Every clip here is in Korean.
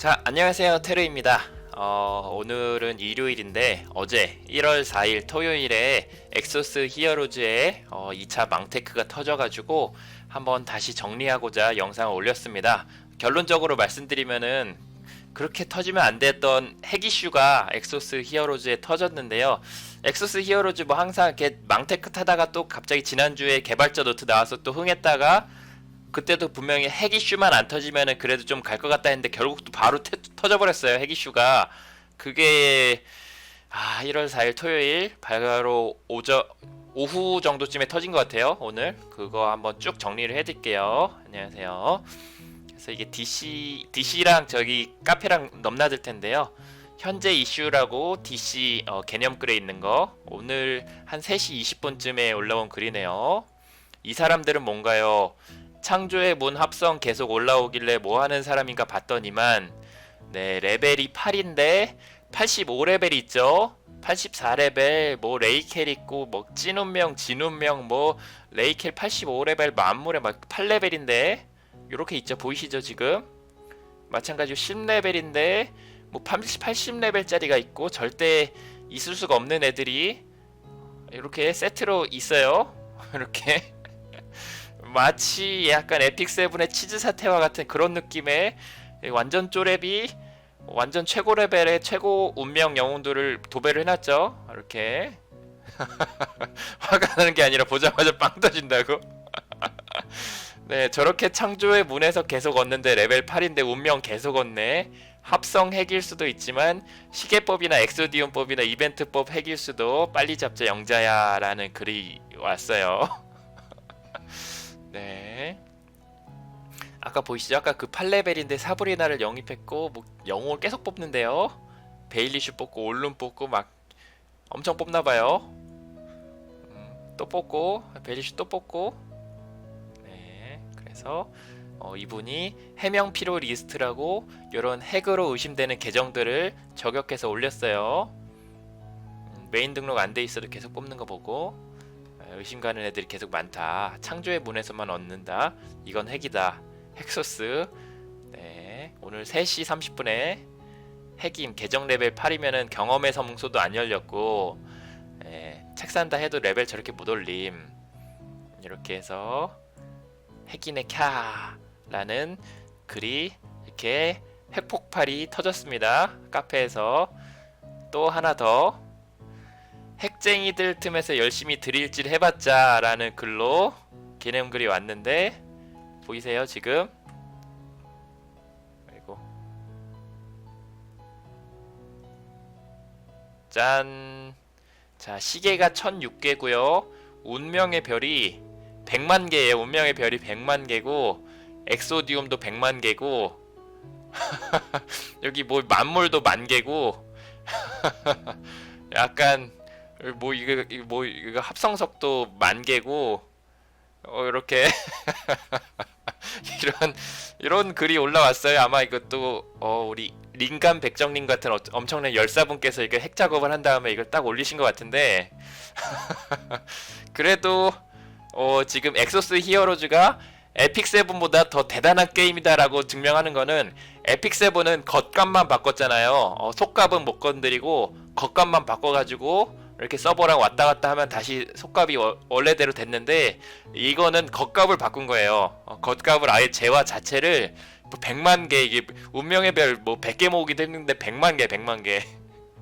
자, 안녕하세요. 테르입니다. 어, 오늘은 일요일인데 어제 1월 4일 토요일에 엑소스 히어로즈의 어, 2차 망테크가 터져가지고 한번 다시 정리하고자 영상을 올렸습니다. 결론적으로 말씀드리면은 그렇게 터지면 안 됐던 핵 이슈가 엑소스 히어로즈에 터졌는데요. 엑소스 히어로즈 뭐 항상 이렇게 망테크 타다가 또 갑자기 지난주에 개발자 노트 나와서 또 흥했다가 그때도 분명히 핵 이슈만 안 터지면은 그래도 좀 갈 것 같다 했는데 결국 또 바로 태- 터져버렸어요 핵 이슈가. 그게 아 1월 4일 토요일 바로 오저 오후 정도쯤에 터진 것 같아요 오늘. 그거 한번 쭉 정리를 해드릴게요. 안녕하세요. 그래서 이게 DC DC랑 저기 카페랑 넘나들 텐데요. 현재 이슈라고 DC 어, 개념 글에 있는 거. 오늘 한 3시 20분쯤에 올라온 글이네요. 이 사람들은 뭔가요 창조의 문 합성 계속 올라오길래 뭐 하는 사람인가 봤더니만 네 레벨이 8인데 85레벨 있죠? 84레벨 뭐 레이켈 있고 뭐 찐운명 진운명 뭐 레이켈 85레벨 만물에 막 8레벨인데 요렇게 있죠. 보이시죠 지금? 마찬가지로 10레벨인데 뭐 80, 80레벨짜리가 있고 절대 있을 수가 없는 애들이 이렇게 세트로 있어요. 이렇게 마치 약간 에픽 세븐의 치즈 사태와 같은 그런 느낌의 완전 쪼렙이 완전 최고 레벨의 최고 운명 영웅들을 도배를 해놨죠. 이렇게 화가 나는 게 아니라 보자마자 빵 터진다고. 네, 저렇게 창조의 문에서 계속 얻는데 레벨 8인데 운명 계속 얻네. 합성 핵일 수도 있지만 시계법이나 엑소디온법이나 이벤트법 핵일 수도 빨리 잡자 영자야라는 글이 왔어요. 네. 아까 보이시죠? 아까 그 8레벨인데 사브리나를 영입했고 뭐 영웅을 계속 뽑는데요. 베일리슈 뽑고 올룸 뽑고 막 엄청 뽑나봐요. 음, 또 뽑고 베일리슈 또 뽑고. 네. 그래서 어, 이분이 해명 필요 리스트라고 이런 핵으로 의심되는 계정들을 저격해서 올렸어요. 음, 메인 등록 안 돼 있어도 계속 뽑는 거 보고 아, 의심 가는 애들이 계속 많다. 창조의 문에서만 얻는다. 이건 핵이다. 핵소스. 네. 오늘 3시 30분에 핵임 계정 레벨 8이면은 경험의 성소도 안 열렸고 예, 책 산다 해도 레벨 저렇게 못 올림. 이렇게 해서 핵인의 캬라는 글이 이렇게 핵폭발이 터졌습니다. 카페에서 또 하나 더 핵쟁이들 틈에서 열심히 드릴질 해봤자 라는 글로 개념 글이 왔는데 보이세요 지금? 아이고 짠. 자 시계가 1006개고요. 운명의 별이 100만 개예요. 운명의 별이 100만 개고 엑소디움도 100만 개고 여기 뭐 만물도 만 개고 약간 뭐 이거 뭐 이거 합성석도 만 개고 어 이렇게 이런 이런 글이 올라왔어요. 아마 이것도 어 우리 링감 백정님 같은 어, 엄청난 열사분께서 이거 핵 작업을 한 다음에 이걸 딱 올리신 것 같은데 그래도 어 지금 엑소스 히어로즈가 에픽 세븐보다 더 대단한 게임이다라고 증명하는 거는 에픽 세븐은 겉값만 바꿨잖아요. 어, 속값은 못 건드리고 겉값만 바꿔가지고 이렇게 서버랑 왔다 갔다 하면 다시 속값이 워- 원래대로 됐는데 이거는 겉값을 바꾼 거예요. 어, 겉값을 아예 재화 자체를 뭐 100만 개 이게 운명의 별 뭐 100개 모으기도 했는데 100만 개, 100만 개.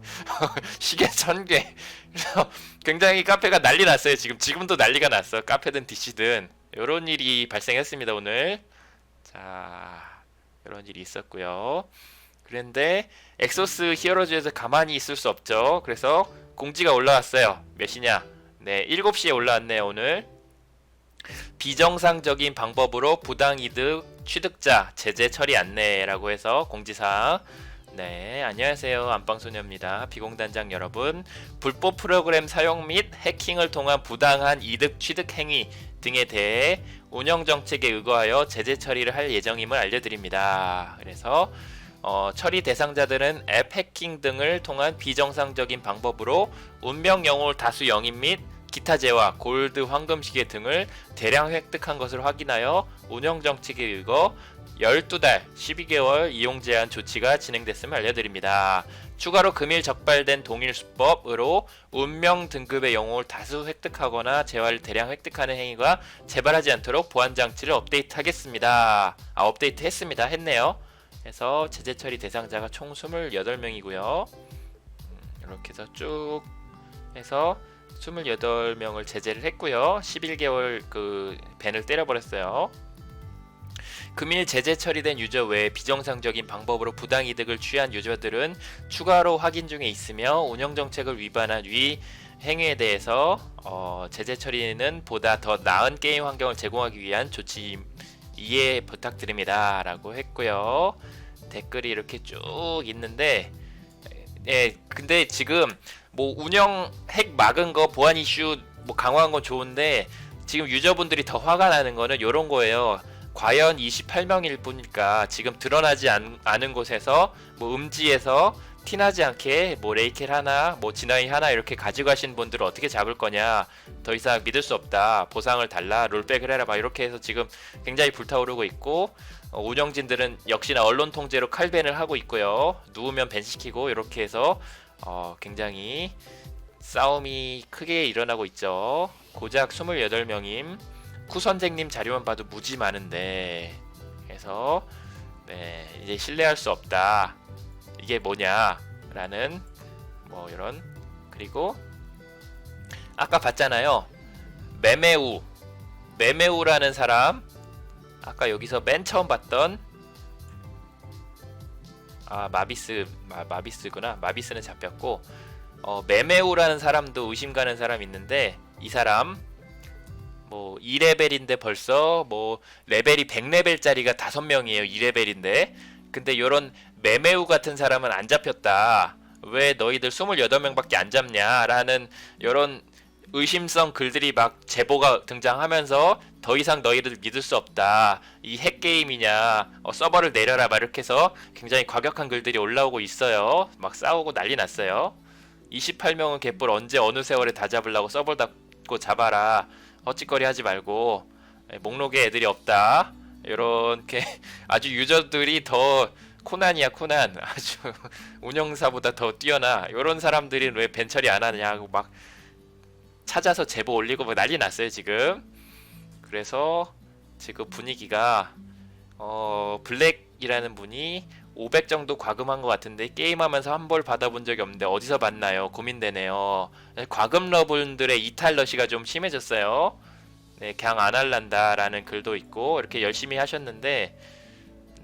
시계 1000개. 그래서 굉장히 카페가 난리 났어요. 지금 지금도 난리가 났어. 카페든 DC든 이런 일이 발생했습니다, 오늘. 자, 이런 일이 있었고요. 그런데 엑소스 히어로즈에서 가만히 있을 수 없죠. 그래서 공지가 올라왔어요. 몇 시냐? 네, 7시에 올라왔네요, 오늘. 비정상적인 방법으로 부당 이득 취득자 제재 처리 안내라고 해서 공지사항 네, 안녕하세요. 안방소녀입니다. 비공단장 여러분. 불법 프로그램 사용 및 해킹을 통한 부당한 이득 취득 행위 등에 대해 운영 정책에 의거하여 제재 처리를 할 예정임을 알려드립니다. 그래서 어, 처리 대상자들은 앱 해킹 등을 통한 비정상적인 방법으로 운명 영웅을 다수 영입 및 기타 재화, 골드, 황금 시계 등을 대량 획득한 것을 확인하여 운영 정책에 의거 12달 12개월 이용 제한 조치가 진행됐음을 알려드립니다. 추가로 금일 적발된 동일 수법으로 운명 등급의 영웅을 다수 획득하거나 재화를 대량 획득하는 행위가 재발하지 않도록 보안 장치를 업데이트하겠습니다. 아 업데이트 했습니다. 했네요. 그래서 제재 처리 대상자가 총 28명이고요. 이렇게 해서 쭉 해서 28명을 제재를 했고요. 11개월 그 밴을 때려버렸어요. 금일 제재 처리된 유저 외에 비정상적인 방법으로 부당 이득을 취한 유저들은 추가로 확인 중에 있으며 운영 정책을 위반한 위 행위에 대해서 어, 제재 처리는 보다 더 나은 게임 환경을 제공하기 위한 조치 이해 부탁드립니다 라고 했고요. 댓글이 이렇게 쭉 있는데 예, 근데 지금 뭐 운영 핵 막은 거 보안 이슈 뭐 강화한 건 좋은데 지금 유저분들이 더 화가 나는 거는 이런 거예요. 과연 28명일 뿐일까 지금 드러나지 않, 않은 곳에서 뭐 음지에서 티나지 않게 뭐 레이켈 하나 뭐 진화이 하나 이렇게 가지고 가신 분들을 어떻게 잡을 거냐. 더 이상 믿을 수 없다. 보상을 달라. 롤백을 해라. 막 이렇게 해서 지금 굉장히 불타오르고 있고 어, 운영진들은 역시나 언론 통제로 칼밴을 하고 있고요. 누우면 밴 시키고 이렇게 해서 어, 굉장히 싸움이 크게 일어나고 있죠. 고작 28명임 쿠 선생님 자료만 봐도 무지 많은데. 그래서 네 이제 신뢰할 수 없다 이게 뭐냐라는 뭐 이런 그리고 아까 봤잖아요. 매매우. 매매우라는 사람 아까 여기서 맨 처음 봤던 아 마비스 마, 마비스구나. 마비스는 잡혔고 어, 매매우라는 사람도 의심 가는 사람 있는데 이 사람 뭐 2레벨인데 벌써 뭐 레벨이 100레벨짜리가 5명이에요 2레벨인데 근데 요런 매매우 같은 사람은 안 잡혔다 왜 너희들 28명밖에 안 잡냐라는 요런 의심성 글들이 막 제보가 등장하면서 더 이상 너희를 믿을 수 없다. 이 핵게임이냐. 어, 서버를 내려라. 막 이렇게 해서 굉장히 과격한 글들이 올라오고 있어요. 막 싸우고 난리 났어요. 28명은 개뿔 언제 어느 세월에 다 잡으려고 서버 닫고 잡아라. 헛짓거리 하지 말고 에, 목록에 애들이 없다. 이렇게 아주 유저들이 더 코난이야 코난. 아주 운영사보다 더 뛰어나. 이런 사람들이 왜 벤 처리 안 하냐고 막 찾아서 제보 올리고 막 난리 났어요 지금. 그래서 지금 분위기가 어 블랙이라는 분이 500 정도 과금한 것 같은데 게임하면서 한 벌 받아본 적이 없는데 어디서 봤나요? 고민되네요. 과금 러분들의 이탈 러시가 좀 심해졌어요 네 그냥 안 할란다 라는 글도 있고 이렇게 열심히 하셨는데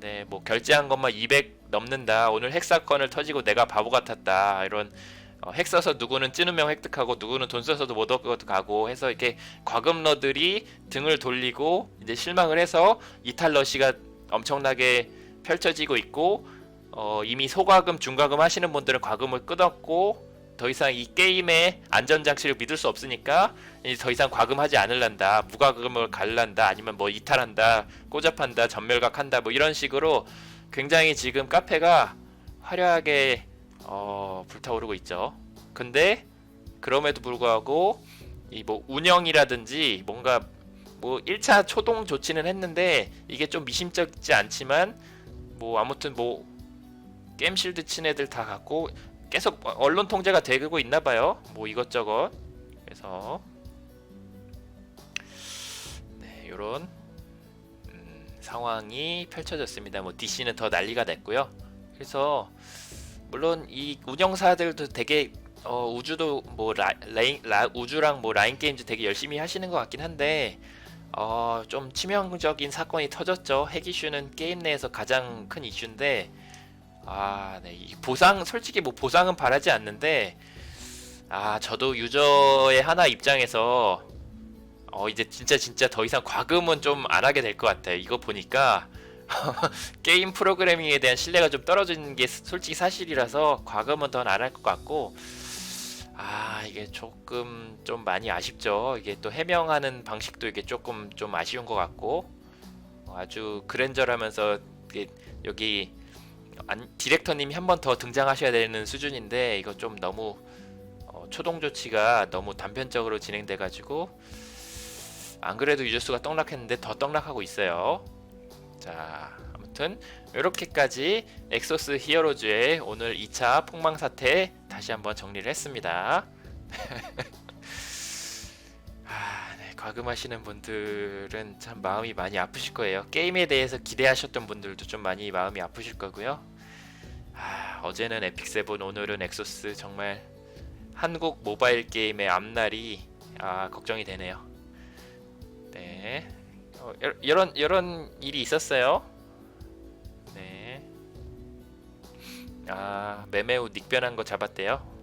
네 뭐 결제한 것만 200 넘는다 오늘 핵 사건을 터지고 내가 바보 같았다. 이런 어, 핵 써서 누구는 찌누명 획득하고 누구는 돈 써서도 못 얻고 가고 해서 이렇게 과금러들이 등을 돌리고 이제 실망을 해서 이탈 러시가 엄청나게 펼쳐지고 있고 어, 이미 소과금 중과금 하시는 분들은 과금을 끊었고 더 이상 이 게임의 안전 장치를 믿을 수 없으니까 더 이상 과금하지 않을란다 무과금을 갈란다 아니면 뭐 이탈한다 꼬잡한다 전멸각한다 뭐 이런 식으로 굉장히 지금 카페가 화려하게 어, 불타오르고 있죠. 근데 그럼에도 불구하고 이 뭐 운영이라든지 뭔가 뭐 1차 초동 조치는 했는데 이게 좀 미심쩍지 않지만 뭐 아무튼 뭐 게임실드 친 애들 다 갖고 계속 언론 통제가 되고 있나 봐요. 뭐 이것저것. 그래서 네, 요런 음, 상황이 펼쳐졌습니다. 뭐 DC는 더 난리가 났고요. 그래서 물론 이 운영사들도 되게 어, 우주도 뭐 라, 라인, 라, 우주랑 뭐 라인 게임즈 되게 열심히 하시는 것 같긴 한데 어, 좀 치명적인 사건이 터졌죠. 핵 이슈는 게임 내에서 가장 큰 이슈인데 아, 네. 이 보상 솔직히 뭐 보상은 바라지 않는데 아, 저도 유저의 하나 입장에서 어, 이제 진짜 진짜 더 이상 과금은 좀 안 하게 될 것 같아요. 이거 보니까 게임 프로그래밍에 대한 신뢰가 좀 떨어지는 게 솔직히 사실이라서 과금은 더 안 할 것 같고 아 이게 조금 좀 많이 아쉽죠 이게 또 해명하는 방식도 이게 조금 좀 아쉬운 것 같고 어, 아주 그랜저라면서 여기 안, 디렉터님이 한 번 더 등장하셔야 되는 수준인데 이거 좀 너무 어, 초동 조치가 너무 단편적으로 진행돼 가지고 안 그래도 유저 수가 떡락했는데 더 떡락하고 있어요 자, 아무튼 아무튼 이렇게까지 엑소스 히어로즈의 오늘 2차 폭망 사태 다시 한번 정리를 했습니다. 과금하시는 분들은 참 마음이 많이 아프실 거예요. 게임에 대해서 기대하셨던 분들도 좀 많이 마음이 아프실 거고요. 아, 어제는 에픽 세븐, 오늘은 엑소스 정말 한국 모바일 게임의 앞날이 아, 걱정이 되네요. 네, 어, 여- 이런 이런 일이 있었어요. 네. 아, 매매우 닉변한 거 잡았대요.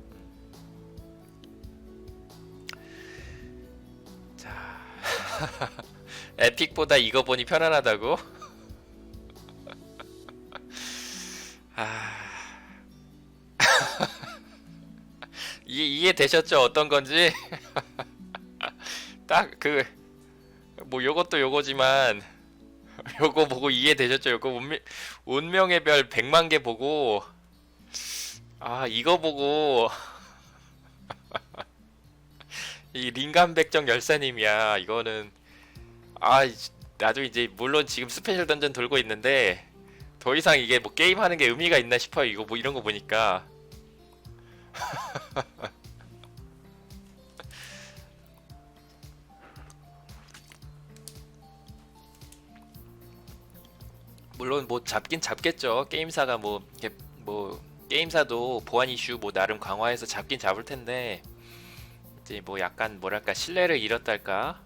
에픽보다 이거 보니 편안하다고? 아, 이해 이해 되셨죠? 어떤 건지? 딱 그 뭐 요것도 요거지만 요거 보고 이해되셨죠? 요거 운명, 운명의 별 100만 개 보고 아 이거 보고 이 링감백정 열사님이야. 이거는 아 이- 나도 이제 물론 지금 스페셜 던전 돌고 있는데 더 이상 이게 뭐 게임하는 게 의미가 있나 싶어요. 이거 뭐 이런 거 보니까. 물론 뭐 잡긴 잡겠죠. 게임사가 뭐 뭐 게임사도 보안 이슈 뭐 나름 강화해서 잡긴 잡을 텐데 이제 뭐 약간 뭐랄까 신뢰를 잃었달까